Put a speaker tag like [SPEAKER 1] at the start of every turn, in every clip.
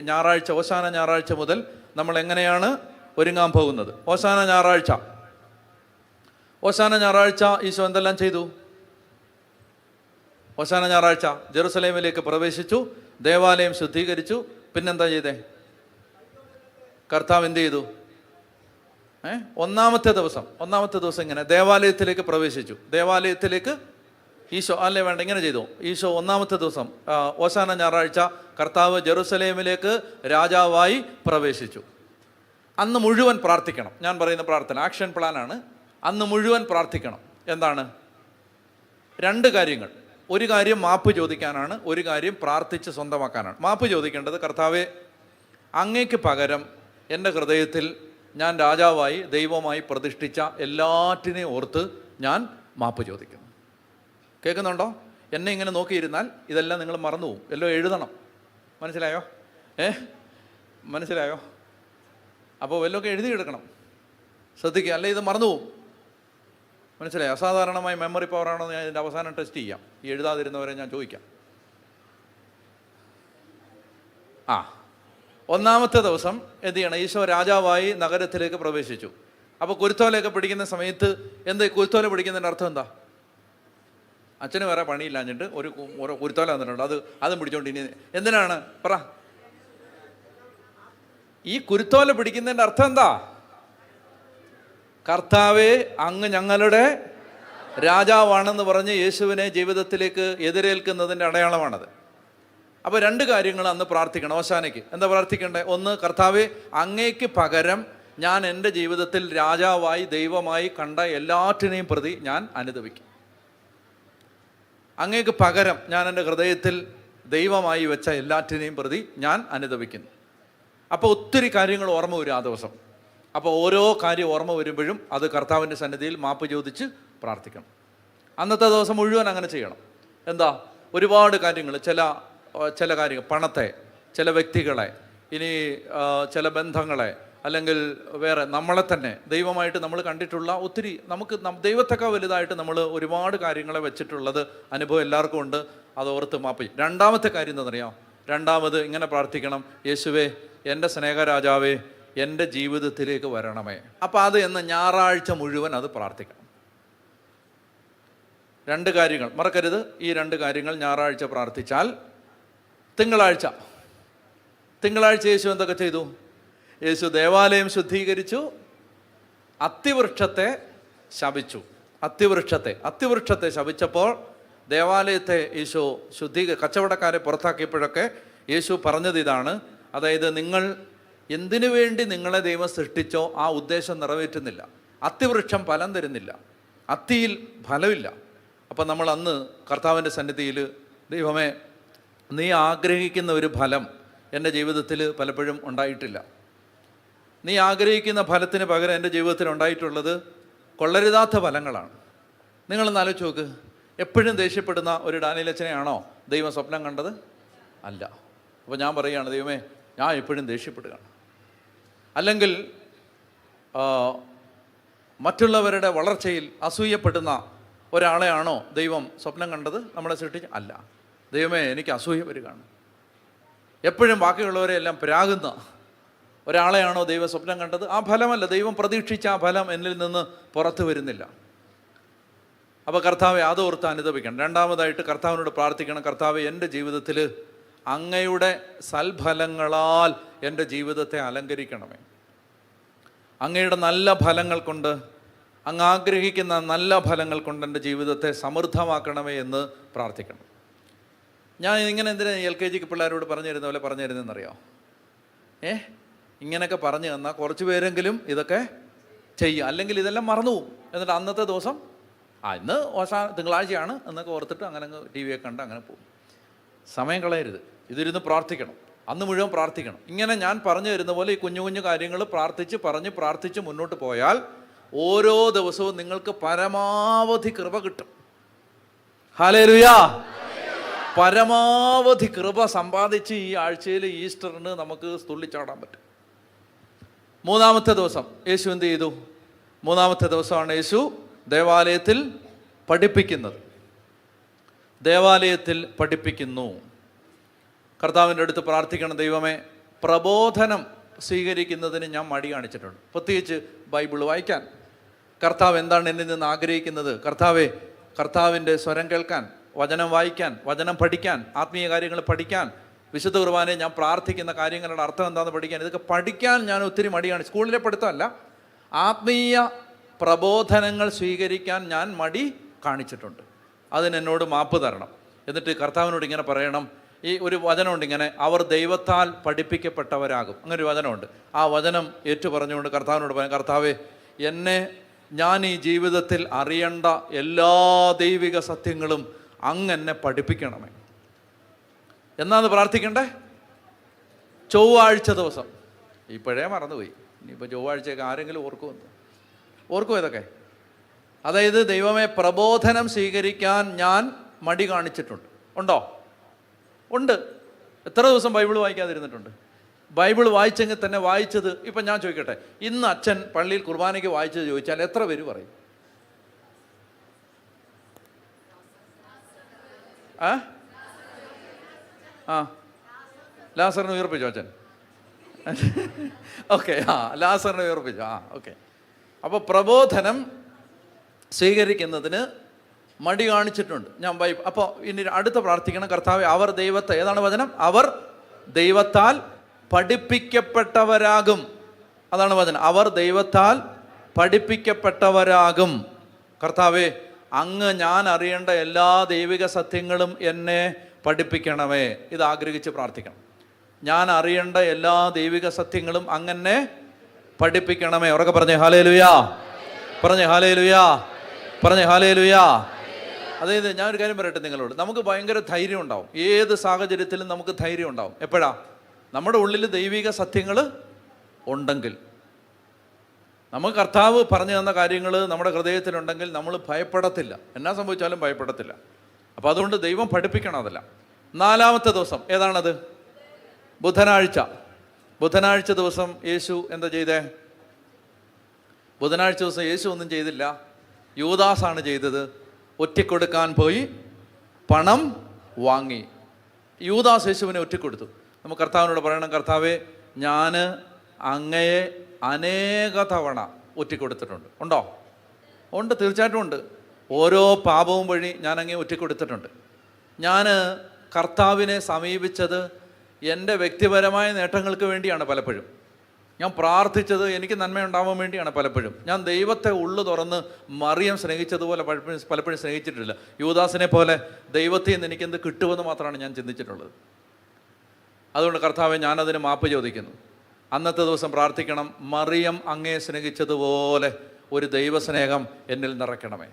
[SPEAKER 1] ഞായറാഴ്ച ഓശാന ഞായറാഴ്ച മുതൽ നമ്മൾ എങ്ങനെയാണ് ഒരുങ്ങാൻ പോകുന്നത്? ഓശാന ഞായറാഴ്ച. ഓശാന ഞായറാഴ്ച ഈശോ എന്തെല്ലാം ചെയ്തു? ഓശാന ഞായറാഴ്ച ജെറുസലേമിലേക്ക് പ്രവേശിച്ചു ദേവാലയം ശുദ്ധീകരിച്ചു. പിന്നെന്താ ചെയ്തേ? കർത്താവ് എന്ത് ചെയ്തു? ഏ? ഒന്നാമത്തെ ദിവസം ഒന്നാമത്തെ ദിവസം ഇങ്ങനെ ദേവാലയത്തിലേക്ക് പ്രവേശിച്ചു. ദേവാലയത്തിലേക്ക് ഈശോ അല്ലേ വേണ്ട ഇങ്ങനെ ചെയ്തു. ഈശോ ഒന്നാമത്തെ ദിവസം ഓശാന ഞായറാഴ്ച കർത്താവ് ജെറുസലേമിലേക്ക് രാജാവായി പ്രവേശിച്ചു. അന്ന് മുഴുവൻ പ്രാർത്ഥിക്കണം. ഞാൻ പറയുന്ന പ്രാർത്ഥന ആക്ഷൻ പ്ലാനാണ് അന്ന് മുഴുവൻ പ്രാർത്ഥിക്കണം. എന്താണ്? രണ്ട് കാര്യങ്ങൾ. ഒരു കാര്യം മാപ്പ് ചോദിക്കാനാണ് ഒരു കാര്യം പ്രാർത്ഥിച്ച് സ്വന്തമാക്കാനാണ്. മാപ്പ് ചോദിക്കേണ്ടത് കർത്താവെ അങ്ങേക്ക് പകരം എന്റെ ഹൃദയത്തിൽ ഞാൻ രാജാവായി ദൈവമായി പ്രതിഷ്ഠിച്ച എല്ലാറ്റിനെയും ഓർത്ത് ഞാൻ മാപ്പ് ചോദിക്കുന്നു. കേൾക്കുന്നുണ്ടോ? എന്നെ ഇങ്ങനെ നോക്കിയിരുന്നാൽ ഇതെല്ലാം നിങ്ങൾ മറന്നുപോകും. എല്ലാം എഴുതണം. മനസ്സിലായോ? ഏ? മനസ്സിലായോ? അപ്പോൾ വല്ലതൊക്കെ എഴുതിയെടുക്കണം. ശ്രദ്ധിക്കുക അല്ലെ ഇത് മറന്നുപോകും. മനസ്സിലായി? അസാധാരണമായി മെമ്മറി പവറാണോ ഞാൻ ഇതിന്റെ അവസാനം ടെസ്റ്റ് ചെയ്യാം. ഈ എഴുതാതിരുന്നവരെ ഞാൻ ചോദിക്കാം. ആ. ഒന്നാമത്തെ ദിവസം എന്ത് ചെയ്യണം? ഈശോ രാജാവായി നഗരത്തിലേക്ക് പ്രവേശിച്ചു. അപ്പോൾ കുരുത്തോലയൊക്കെ പിടിക്കുന്ന സമയത്ത് എന്ത് കുരുത്തോല പിടിക്കുന്നതിന്റെ അർത്ഥം എന്താ? അച്ഛന് വേറെ പണിയില്ലാഞ്ഞിട്ട് ഒരു ഒരുത്തോല തന്നിട്ടുണ്ട് അത് അതും പിടിച്ചോണ്ട് ഇനി എന്തിനാണ്? പറ. ഈ കുരുത്തോല പിടിക്കുന്നതിന്റെ അർത്ഥം എന്താ? കർത്താവെ അങ്ങ് ഞങ്ങളുടെ രാജാവാണെന്ന് പറഞ്ഞ് യേശുവിനെ ജീവിതത്തിലേക്ക് എതിരേൽക്കുന്നതിന്റെ അടയാളമാണത്. അപ്പോൾ രണ്ട് കാര്യങ്ങൾ അന്ന് പ്രാർത്ഥിക്കണം. അവസാനയ്ക്ക് എന്താ പ്രാർത്ഥിക്കേണ്ടത്? ഒന്ന് കർത്താവെ അങ്ങേക്ക് പകരം ഞാൻ എന്റെ ജീവിതത്തിൽ രാജാവായി ദൈവമായി കണ്ട എല്ലാറ്റിനെയും പ്രതി ഞാൻ അനുദവിക്കും അങ്ങേക്ക് പകരം ഞാൻ എന്റെ ഹൃദയത്തിൽ ദൈവമായി വെച്ച എല്ലാറ്റിനെയും പ്രതി ഞാൻ അനുദവിക്കുന്നു അപ്പോൾ ഒത്തിരി കാര്യങ്ങൾ ഓർമ്മ വരും ആ ദിവസം. അപ്പോൾ ഓരോ കാര്യം ഓർമ്മ വരുമ്പോഴും അത് കർത്താവിന്റെ സന്നിധിയിൽ മാപ്പ് ചോദിച്ച് പ്രാർത്ഥിക്കണം. അന്നത്തെ ദിവസം മുഴുവൻ അങ്ങനെ ചെയ്യണം. എന്താ? ഒരുപാട് കാര്യങ്ങൾ. ചില ചില കാര്യങ്ങൾ. പണത്തെ ചില വ്യക്തികളെ ഇനി ചില ബന്ധങ്ങളെ അല്ലെങ്കിൽ വേറെ നമ്മളെ തന്നെ ദൈവമായിട്ട് നമ്മൾ കണ്ടിട്ടുള്ള ഒത്തിരി നമുക്ക് നം- ദൈവത്തൊക്കെ വലുതായിട്ട് നമ്മൾ ഒരുപാട് കാര്യങ്ങളെ വെച്ചിട്ടുള്ളത് അനുഭവം എല്ലാവർക്കും ഉണ്ട്. അത് ഓർത്ത് മാപ്പി രണ്ടാമത്തെ കാര്യം എന്താണെന്നറിയാം രണ്ടാമത് ഇങ്ങനെ പ്രാർത്ഥിക്കണം. യേശുവേ എന്റെ സ്നേഹരാജാവേ എന്റെ ജീവിതത്തിലേക്ക് വരണമേ. അപ്പോൾ അത് എന്ന് ഞായറാഴ്ച മുഴുവൻ അത് പ്രാർത്ഥിക്കണം. രണ്ട് കാര്യങ്ങൾ. മറക്കരുത്. ഈ രണ്ട് കാര്യങ്ങൾ ഞായറാഴ്ച പ്രാർത്ഥിച്ചാൽ തിങ്കളാഴ്ച. തിങ്കളാഴ്ച യേശു എന്തൊക്കെ ചെയ്തു? യേശു ദേവാലയം ശുദ്ധീകരിച്ചു അത്തിവൃക്ഷത്തെ ശപിച്ചു. അത്തിവൃക്ഷത്തെ അത്തിവൃക്ഷത്തെ ശപിച്ചപ്പോൾ ദേവാലയത്തെ യേശു ശുദ്ധീ കച്ചവടക്കാരെ പുറത്താക്കിയപ്പോഴൊക്കെ യേശു പറഞ്ഞത് ഇതാണ്. അതായത് നിങ്ങൾ എന്തിനു വേണ്ടി നിങ്ങളെ ദൈവം സൃഷ്ടിച്ചോ ആ ഉദ്ദേശം നിറവേറ്റുന്നില്ല. അത്തിവൃക്ഷം ഫലം തരുന്നില്ല. അത്തിയിൽ ഫലമില്ല. അപ്പം നമ്മൾ അന്ന് കർത്താവിന്റെ സന്നിധിയിൽ ദൈവമേ നീ ആഗ്രഹിക്കുന്ന ഒരു ഫലം എന്റെ ജീവിതത്തിൽ പലപ്പോഴും ഉണ്ടായിട്ടില്ല. നീ ആഗ്രഹിക്കുന്ന ഫലത്തിന് പകരം എന്റെ ജീവിതത്തിൽ ഉണ്ടായിട്ടുള്ളത് കൊള്ളരുതാത്ത ഫലങ്ങളാണ്. നിങ്ങളൊന്ന് ആലോചിച്ച് നോക്ക്. എപ്പോഴും ദേഷ്യപ്പെടുന്ന ഒരു ഡാനിലച്ചനെയാണോ ദൈവം സ്വപ്നം കണ്ടത്? അല്ല. അപ്പോൾ ഞാൻ പറയുകയാണ് ദൈവമേ ഞാൻ എപ്പോഴും ദേഷ്യപ്പെടുകയാണ്. അല്ലെങ്കിൽ മറ്റുള്ളവരുടെ വളർച്ചയിൽ അസൂയപ്പെടുന്ന ഒരാളെയാണോ ദൈവം സ്വപ്നം കണ്ടത്? നമ്മളെ സൃഷ്ടിച്ച് അല്ല. ദൈവമേ എനിക്ക് അസൂയ വരികയാണ്. എപ്പോഴും ബാക്കിയുള്ളവരെ എല്ലാം പ്രാകുന്ന ഒരാളെയാണോ ദൈവം സ്വപ്നം കണ്ടത്? ആ ഫലമല്ല. ദൈവം പ്രതീക്ഷിച്ച ആ ഫലം എന്നിൽ നിന്ന് പുറത്തു വരുന്നില്ല. അപ്പോൾ കർത്താവെ അതോർത്ത് അനുദപിക്കണം രണ്ടാമതായിട്ട് കർത്താവിനോട് പ്രാർത്ഥിക്കണം. കർത്താവെ എന്റെ ജീവിതത്തിൽ അങ്ങയുടെ സൽഫലങ്ങളാൽ എന്റെ ജീവിതത്തെ അലങ്കരിക്കണമേ. അങ്ങയുടെ നല്ല ഫലങ്ങൾ കൊണ്ട് അങ്ങ് ആഗ്രഹിക്കുന്ന നല്ല ഫലങ്ങൾ കൊണ്ട് എന്റെ ജീവിതത്തെ സമൃദ്ധമാക്കണമേ എന്ന് പ്രാർത്ഥിക്കണം. ഞാൻ ഇങ്ങനെ എന്തിനാ എൽ കെ ജിക്ക് പിള്ളേരോട് പറഞ്ഞു തരുന്ന പോലെ പറഞ്ഞു തരുന്നതെന്നറിയോ ഏ? ഇങ്ങനെയൊക്കെ പറഞ്ഞു തന്നാൽ കുറച്ച് പേരെങ്കിലും ഇതൊക്കെ ചെയ്യും. അല്ലെങ്കിൽ ഇതെല്ലാം മറന്നു പോകും. എന്നിട്ട് അന്നത്തെ ദിവസം ആ ഇന്ന് ഓശാ തിങ്കളാഴ്ചയാണ് എന്നൊക്കെ ഓർത്തിട്ട് അങ്ങനെ അങ്ങ് ടി വിയൊക്കെ കണ്ട് അങ്ങനെ പോകും. സമയം കളയരുത്. ഇതിരുന്ന് പ്രാർത്ഥിക്കണം. അന്ന് മുഴുവൻ പ്രാർത്ഥിക്കണം. ഇങ്ങനെ ഞാൻ പറഞ്ഞു തരുന്ന പോലെ ഈ കുഞ്ഞു കുഞ്ഞു കാര്യങ്ങൾ പ്രാർത്ഥിച്ച് പറഞ്ഞ് പ്രാർത്ഥിച്ച് മുന്നോട്ട് പോയാൽ ഓരോ ദിവസവും നിങ്ങൾക്ക് പരമാവധി കൃപ കിട്ടും. ഹാലേലുയാ പരമാവധി കൃപ സമ്പാദിച്ച് ഈ ആഴ്ചയിൽ ഈസ്റ്ററിന് നമുക്ക് തുള്ളിച്ചാടാൻ പറ്റും. മൂന്നാമത്തെ ദിവസം യേശു എന്ത് ചെയ്തു? മൂന്നാമത്തെ ദിവസമാണ് യേശു ദേവാലയത്തിൽ പഠിപ്പിക്കുന്നത്. ദേവാലയത്തിൽ പഠിപ്പിക്കുന്നു. കർത്താവിന്റെ അടുത്ത് പ്രാർത്ഥിക്കണം ദൈവമേ പ്രബോധനം സ്വീകരിക്കുന്നതിന് ഞാൻ മടി കാണിച്ചിട്ടുണ്ട്. പ്രത്യേകിച്ച് ബൈബിൾ വായിക്കാൻ. കർത്താവ് എന്താണ് എന്നിൽ നിന്ന് ആഗ്രഹിക്കുന്നത്? കർത്താവെ കർത്താവിന്റെ സ്വരം കേൾക്കാൻ വചനം വായിക്കാൻ വചനം പഠിക്കാൻ ആത്മീയ കാര്യങ്ങൾ പഠിക്കാൻ വിശുദ്ധ കുർബാനയെ ഞാൻ പ്രാർത്ഥിക്കുന്ന കാര്യങ്ങളുടെ അർത്ഥം എന്താണെന്ന് പഠിക്കാൻ ഇതൊക്കെ പഠിക്കാൻ ഞാൻ ഒത്തിരി മടിയാണ്. സ്കൂളിലെ പഠിത്തമല്ല. ആത്മീയ പ്രബോധനങ്ങൾ സ്വീകരിക്കാൻ ഞാൻ മടി കാണിച്ചിട്ടുണ്ട്. അതിനെന്നോട് മാപ്പ് തരണം. എന്നിട്ട് കർത്താവിനോട് ഇങ്ങനെ പറയണം ഈ ഒരു വചനമുണ്ട് ഇങ്ങനെ അവർ ദൈവത്താൽ പഠിപ്പിക്കപ്പെട്ടവരാകും. അങ്ങനെ ഒരു വചനമുണ്ട്. ആ വചനം ഏറ്റു പറഞ്ഞുകൊണ്ട് കർത്താവിനോട് പറയാം കർത്താവേ എന്നെ ഞാൻ ഈ ജീവിതത്തിൽ അറിയേണ്ട എല്ലാ ദൈവിക സത്യങ്ങളും അങ്ങ് എന്നെ പഠിപ്പിക്കണമേ. എന്നാന്ന് പ്രാർത്ഥിക്കണ്ടേ? ചൊവ്വാഴ്ച ദിവസം. ഇപ്പോഴേ മറന്നുപോയി. ഇനിയിപ്പോൾ ചൊവ്വാഴ്ചയൊക്കെ ആരെങ്കിലും ഓർക്കുമെന്ന് ഓർക്കും ഇതൊക്കെ? അതായത് ദൈവമേ പ്രബോധനം സ്വീകരിക്കാൻ ഞാൻ മടി കാണിച്ചിട്ടുണ്ട്. ഉണ്ടോ? ഉണ്ട്. എത്ര ദിവസം ബൈബിൾ വായിക്കാതിരുന്നിട്ടുണ്ട്? ബൈബിൾ വായിച്ചെങ്കിൽ തന്നെ വായിച്ചത് ഇപ്പം ഞാൻ ചോദിക്കട്ടെ ഇന്ന് അച്ഛൻ പള്ളിയിൽ കുർബാനയ്ക്ക് വായിച്ചത് ചോദിച്ചാൽ എത്ര പേര് പറയും? ആ? ആ. ലാസറിന് ഉയർപ്പിച്ചു അച്ഛൻ? ഓക്കെ ആ ലാസറിനെ ഉയർപ്പിച്ചു ആ ഓക്കെ. അപ്പോൾ പ്രബോധനം സ്വീകരിക്കുന്നതിന് മടി കാണിച്ചിട്ടുണ്ട്. ഞാൻ വൈ അപ്പോൾ ഇനി അടുത്ത പ്രാർത്ഥിക്കണം. കർത്താവ് അവർ ദൈവത്തെ ഏതാണ് വചനം? അവർ ദൈവത്താൽ പഠിപ്പിക്കപ്പെട്ടവരാകും. അതാണ് വചനം. അവർ ദൈവത്താൽ പഠിപ്പിക്കപ്പെട്ടവരാകും. കർത്താവേ അങ്ങ് ഞാൻ അറിയേണ്ട എല്ലാ ദൈവിക സത്യങ്ങളും എന്നെ പഠിപ്പിക്കണമേ. ഇത് ആഗ്രഹിച്ച് പ്രാർത്ഥിക്കണം. ഞാൻ അറിയേണ്ട എല്ലാ ദൈവിക സത്യങ്ങളും അങ്ങനെ പഠിപ്പിക്കണമേ. ഉറക്കെ പറഞ്ഞേ ഹാലേ ലുയാ പറഞ്ഞേ ഹാലേ ലുയാ പറഞ്ഞേ ഹാലേ ലുയാ അതായത് ഞാനൊരു കാര്യം പറയട്ടെ നിങ്ങളോട്. നമുക്ക് ഭയങ്കര ധൈര്യം ഉണ്ടാവും. ഏത് സാഹചര്യത്തിലും നമുക്ക് ധൈര്യം ഉണ്ടാവും. എപ്പോഴാ? നമ്മുടെ ഉള്ളിൽ ദൈവിക സത്യങ്ങൾ ഉണ്ടെങ്കിൽ. നമുക്ക് കർത്താവ് പറഞ്ഞു തന്ന കാര്യങ്ങൾ നമ്മുടെ ഹൃദയത്തിലുണ്ടെങ്കിൽ നമ്മൾ ഭയപ്പെടത്തില്ല. എന്നാ സംഭവിച്ചാലും ഭയപ്പെടത്തില്ല. അപ്പോൾ അതുകൊണ്ട് ദൈവം പഠിപ്പിക്കണം അതല്ല. നാലാമത്തെ ദിവസം ഏതാണത്? ബുധനാഴ്ച. ബുധനാഴ്ച ദിവസം യേശു എന്താ ചെയ്തേ? ബുധനാഴ്ച ദിവസം യേശു ഒന്നും ചെയ്തില്ല. യൂദാസാണ് ചെയ്തത്. ഒറ്റക്കൊടുക്കാൻ പോയി പണം വാങ്ങി. യൂദാസ് യേശുവിനെ ഒറ്റക്കൊടുത്തു. നമുക്ക് കർത്താവിനോട് പറയണം കർത്താവേ ഞാൻ അങ്ങയെ അനേക തവണ ഒറ്റക്കൊടുത്തിട്ടുണ്ട്. ഉണ്ടോ? ഉണ്ട് തീർച്ചയായിട്ടും ഉണ്ട്. ഓരോ പാപവും വഴി ഞാൻ അങ്ങേ ഒറ്റക്കൊടുത്തിട്ടുണ്ട്. ഞാൻ കർത്താവിനെ സമീപിച്ചത് എന്റെ വ്യക്തിപരമായ നേട്ടങ്ങൾക്ക് വേണ്ടിയാണ് പലപ്പോഴും. ഞാൻ പ്രാർത്ഥിച്ചത് എനിക്ക് നന്മയുണ്ടാവാൻ വേണ്ടിയാണ് പലപ്പോഴും. ഞാൻ ദൈവത്തെ ഉള്ളു തുറന്ന് മറിയം സ്നേഹിച്ചതുപോലെ പലപ്പോഴും പലപ്പോഴും സ്നേഹിച്ചിട്ടില്ല. യുവദാസിനെ പോലെ ദൈവത്തിൽ നിന്ന് എനിക്കെന്ത് കിട്ടുമെന്ന് മാത്രമാണ് ഞാൻ ചിന്തിച്ചിട്ടുള്ളത്. അതുകൊണ്ട് കർത്താവെ ഞാനതിന് മാപ്പ് ചോദിക്കുന്നു. അന്നത്തെ ദിവസം പ്രാർത്ഥിക്കണം മറിയം അങ്ങേ സ്നേഹിച്ചതുപോലെ ഒരു ദൈവസ്നേഹം എന്നിൽ നിറയ്ക്കണമേ.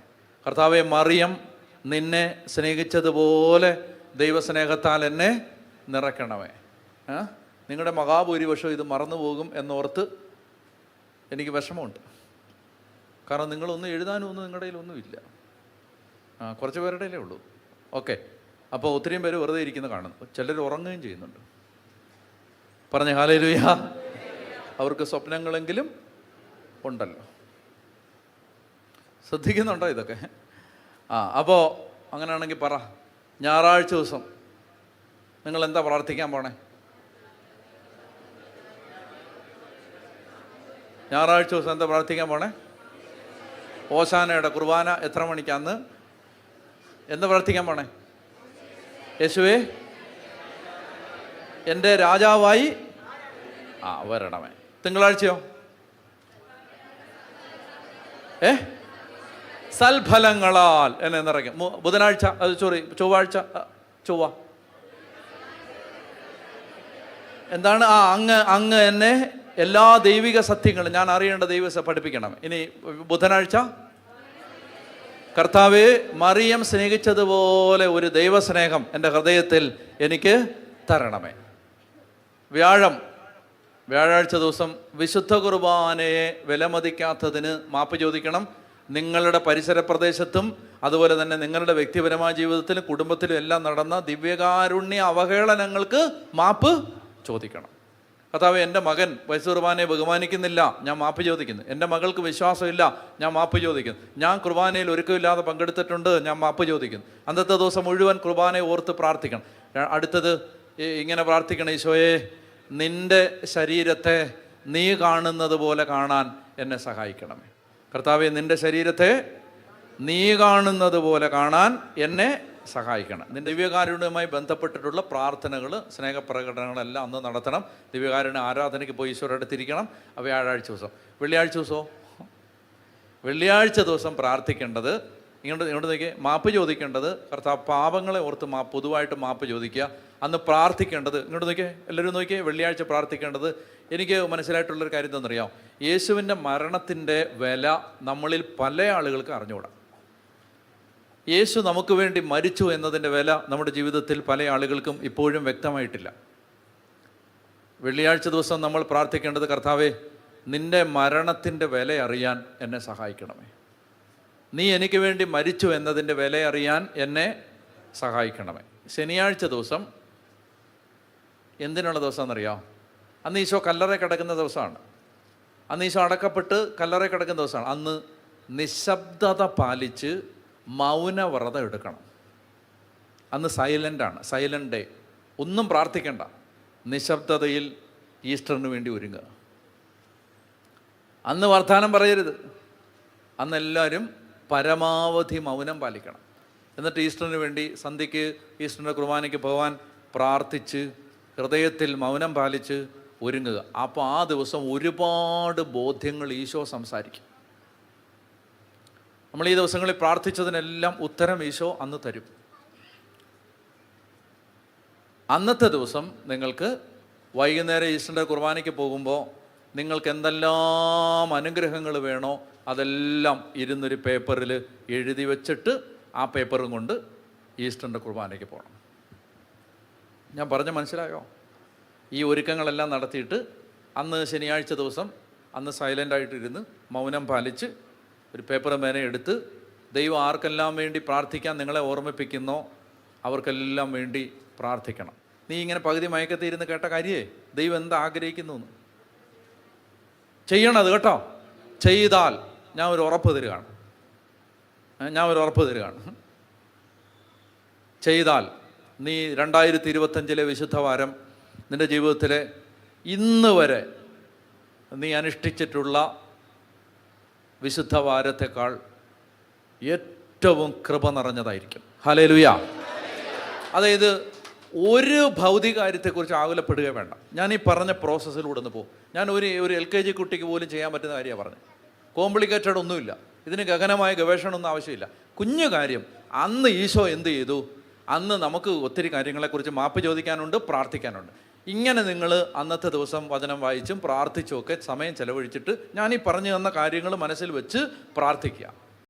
[SPEAKER 1] കർത്താവെ മറിയം നിന്നെ സ്നേഹിച്ചതുപോലെ ദൈവസ്നേഹത്താൽ എന്നെ നിറയ്ക്കണമേ. നിങ്ങളുടെ മഹാഭൂരിപക്ഷം ഇത് മറന്നു പോകും എന്നോർത്ത് എനിക്ക് വിഷമമുണ്ട്. കാരണം നിങ്ങളൊന്നും എഴുതാനും ഒന്നും നിങ്ങളുടെ കയ്യിലൊന്നുമില്ല ആ കുറച്ച് പേരുടെ ഉള്ളൂ. ഓക്കെ. അപ്പോൾ ഒത്തിരിയും പേര് വെറുതെ ഇരിക്കുന്ന കാണുന്നു. ചിലർ ഉറങ്ങുകയും ചെയ്യുന്നുണ്ട്. പറഞ്ഞ ഹാലേലുയ അവർക്ക് സ്വപ്നങ്ങളെങ്കിലും ഉണ്ടല്ലോ. ശ്രദ്ധിക്കുന്നുണ്ടോ ഇതൊക്കെ? ആ അപ്പോൾ അങ്ങനെയാണെങ്കിൽ പറ. ഞായറാഴ്ച ദിവസം. നിങ്ങൾ എന്താ പ്രാർത്ഥിക്കാൻ പോണേ? ഞായറാഴ്ച ദിവസം എന്താ പ്രാർത്ഥിക്കാൻ പോണേ? ഓശാനയുടെ കുർബാന എത്ര മണിക്കാന്ന് എന്താ പ്രാർത്ഥിക്കാൻ പോണേ? യേശുവേ എന്റെ രാജാവായി. ആ വരണമേ തിങ്കളാഴ്ചയോ? ഏ? സൽഫലങ്ങളാൽ എന്നെ നിറയ്ക്കും. ബുധനാഴ്ച സോറി ചൊവ്വാഴ്ച ചൊവ്വ. എന്താണ്? ആ അങ്ങ് അങ്ങ് എന്നെ എല്ലാ ദൈവിക സത്യങ്ങളും ഞാൻ അറിയേണ്ട ദൈവ പഠിപ്പിക്കണം. ഇനി ബുധനാഴ്ച കർത്താവ് മറിയം സ്നേഹിച്ചതുപോലെ ഒരു ദൈവസ്നേഹം എന്റെ ഹൃദയത്തിൽ എനിക്ക് തരണമേ. വ്യാഴം വ്യാഴാഴ്ച ദിവസം വിശുദ്ധ കുർബാനയെ വിലമതിക്കാത്തതിന് മാപ്പ് ചോദിക്കണം. നിങ്ങളുടെ പരിസര പ്രദേശത്തും അതുപോലെ തന്നെ നിങ്ങളുടെ വ്യക്തിപരമായ ജീവിതത്തിലും കുടുംബത്തിലും എല്ലാം നടന്ന ദിവ്യകാരുണ്യ അവഹേളനങ്ങൾക്ക് മാപ്പ് ചോദിക്കണം. കർത്താവ് എന്റെ മകൻ വൈസുർബാനെ ബഹുമാനിക്കുന്നില്ല ഞാൻ മാപ്പ് ചോദിക്കുന്നു. എന്റെ മകൾക്ക് വിശ്വാസമില്ല ഞാൻ മാപ്പ് ചോദിക്കുന്നു. ഞാൻ കുർബാനയിൽ ഒരുക്കമില്ലാതെ പങ്കെടുത്തിട്ടുണ്ട് ഞാൻ മാപ്പ് ചോദിക്കുന്നു. അന്നത്തെ ദിവസം മുഴുവൻ കുർബാനയെ ഓർത്ത് പ്രാർത്ഥിക്കണം. അടുത്തത് ഇങ്ങനെ പ്രാർത്ഥിക്കണം ഈശോയെ നിന്റെ ശരീരത്തെ നീ കാണുന്നത് പോലെ കാണാൻ എന്നെ സഹായിക്കണമേ. കർത്താവെ നിന്റെ ശരീരത്തെ നീ കാണുന്നത് പോലെ കാണാൻ എന്നെ സഹായിക്കണം. നിന്റെ ദിവ്യകാരുണ്യവുമായി ബന്ധപ്പെട്ടിട്ടുള്ള പ്രാർത്ഥനകൾ സ്നേഹപ്രകടനങ്ങളെല്ലാം അന്ന് നടത്തണം. ദിവ്യകാരുണ്യ ആരാധനയ്ക്ക് പോയി ഈശ്വര അടുത്തിരിക്കണം വ്യാഴാഴ്ച ദിവസം. വെള്ളിയാഴ്ച ദിവസമോ? വെള്ളിയാഴ്ച ദിവസം പ്രാർത്ഥിക്കേണ്ടത് ഇങ്ങോട്ട് ഇങ്ങോട്ട് നോക്കി മാപ്പ് ചോദിക്കേണ്ടത് കർത്താവ് പാപങ്ങളെ ഓർത്ത് മാ പൊതുവായിട്ട് മാപ്പ് ചോദിക്കുക. അന്ന് പ്രാർത്ഥിക്കേണ്ടത് ഇങ്ങോട്ട് നോക്കിയേ എല്ലാവരും നോക്കിയേ വെള്ളിയാഴ്ച പ്രാർത്ഥിക്കേണ്ടത്. എനിക്ക് മനസ്സിലായിട്ടുള്ളൊരു കാര്യം എന്താണെന്നറിയാം യേശുവിന്റെ മരണത്തിന്റെ വില നമ്മളിൽ പല ആളുകൾക്ക് അറിഞ്ഞുകൂടാ. യേശു നമുക്ക് വേണ്ടി മരിച്ചു എന്നതിന്റെ വില നമ്മുടെ ജീവിതത്തിൽ പല ആളുകൾക്കും ഇപ്പോഴും വ്യക്തമായിട്ടില്ല. വെള്ളിയാഴ്ച ദിവസം നമ്മൾ പ്രാർത്ഥിക്കേണ്ടത് കർത്താവേ നിന്റെ മരണത്തിന്റെ വില അറിയാൻ എന്നെ സഹായിക്കണമേ. നീ എനിക്ക് വേണ്ടി മരിച്ചു എന്നതിന്റെ വില അറിയാൻ എന്നെ സഹായിക്കണമേ. ശനിയാഴ്ച ദിവസം എന്തിനുള്ള ദിവസം എന്നറിയാം അന്ന് ഈശോ കല്ലറ കിടക്കുന്ന ദിവസമാണ്. അന്ന് ഈശോ അടക്കപ്പെട്ട് കല്ലറ കിടക്കുന്ന ദിവസമാണ്. അന്ന് നിശബ്ദത പാലിച്ച് മൗനവ്രതം എടുക്കണം. അന്ന് സൈലന്റാണ് സൈലന്റ് ഡേ ഒന്നും പ്രാർത്ഥിക്കണ്ട. നിശബ്ദതയിൽ ഈസ്റ്ററിന് വേണ്ടി ഒരുങ്ങുക. അന്ന് വർത്തമാനം പറയരുത്. അന്ന് എല്ലാവരും പരമാവധി മൗനം പാലിക്കണം. എന്നിട്ട് ഈസ്റ്ററിന് വേണ്ടി സന്ധ്യയ്ക്ക് ഈസ്റ്ററിന്റെ കുർബാനയ്ക്ക് പോകാൻ പ്രാർത്ഥിച്ച് ഹൃദയത്തിൽ മൗനം പാലിച്ച് ഒരുങ്ങുക. അപ്പോൾ ആ ദിവസം ഒരുപാട് ബോധ്യങ്ങൾ ഈശോ സംസാരിക്കും. നമ്മൾ ഈ ദിവസങ്ങളിൽ പ്രാർത്ഥിച്ചതിനെല്ലാം ഉത്തരം ഈശോ അന്ന് തരും. അന്നത്തെ ദിവസം നിങ്ങൾക്ക് വൈകുന്നേരം ഈസ്റ്ററിന്റെ കുർബാനയ്ക്ക് പോകുമ്പോൾ നിങ്ങൾക്ക് എന്തെല്ലാം അനുഗ്രഹങ്ങൾ വേണോ അതെല്ലാം ഇരുന്നൊരു പേപ്പറിൽ എഴുതി വെച്ചിട്ട് ആ പേപ്പറും കൊണ്ട് ഈസ്റ്ററിന്റെ കുർബാനയ്ക്ക് പോകണം ഞാൻ പറഞ്ഞ മനസ്സിലായോ? ഈ ഒരുക്കങ്ങളെല്ലാം നടത്തിയിട്ട് അന്ന് ശനിയാഴ്ച ദിവസം അന്ന് സൈലന്റായിട്ടിരുന്ന് മൗനം പാലിച്ച് ഒരു പേപ്പർ മേനെ എടുത്ത് ദൈവം ആർക്കെല്ലാം വേണ്ടി പ്രാർത്ഥിക്കാൻ നിങ്ങളെ ഓർമ്മിപ്പിക്കുന്നോ അവർക്കെല്ലാം വേണ്ടി പ്രാർത്ഥിക്കണം. നീ ഇങ്ങനെ പകുതി മയക്കത്തിരുന്ന് കേട്ട കാര്യേ ദൈവം എന്താ ആഗ്രഹിക്കുന്നു ചെയ്യണത് കേട്ടോ. ചെയ്താൽ ഞാൻ ഒരു ഉറപ്പ് തരികയാണ്. ഞാൻ ഒരു ഉറപ്പ് തരികയാണ്. ചെയ്താൽ നീ രണ്ടായിരത്തി ഇരുപത്തഞ്ചിലെ വിശുദ്ധ വാരം നിന്റെ ജീവിതത്തിലെ ഇന്ന് വരെ നീ അനുഷ്ഠിച്ചിട്ടുള്ള വിശുദ്ധ വാരത്തെക്കാൾ ഏറ്റവും കൃപ നിറഞ്ഞതായിരിക്കും. ഹലേലുയ അതായത് ഒരു ഭൗതിക കാര്യത്തെക്കുറിച്ച് ആകുലപ്പെടുക വേണ്ട. ഞാൻ ഈ പറഞ്ഞ പ്രോസസ്സിലൂടെ ഒന്ന് പോകും. ഞാൻ ഒരു ഒരു എൽ കെ ജി കുട്ടിക്ക് പോലും ചെയ്യാൻ പറ്റുന്ന കാര്യമാണ് പറഞ്ഞത്. കോംപ്ലിക്കേറ്റഡ് ഒന്നുമില്ല. ഇതിന് ഗഹനമായ ഗവേഷണമൊന്നും ആവശ്യമില്ല. കുഞ്ഞു കാര്യം അന്ന് ഈശോ എന്ത് ചെയ്തു? അന്ന് നമുക്ക് ഒത്തിരി കാര്യങ്ങളെക്കുറിച്ച് മാപ്പ് ചോദിക്കാനുണ്ട് പ്രാർത്ഥിക്കാനുണ്ട്. ഇങ്ങനെ നിങ്ങൾ അന്നത്തെ ദിവസം വചനം വായിച്ചും പ്രാർത്ഥിച്ചും ഒക്കെ സമയം ചെലവഴിച്ചിട്ട് ഞാൻ ഈ പറഞ്ഞു തന്ന കാര്യങ്ങൾ മനസ്സിൽ വെച്ച് പ്രാർത്ഥിക്കുക.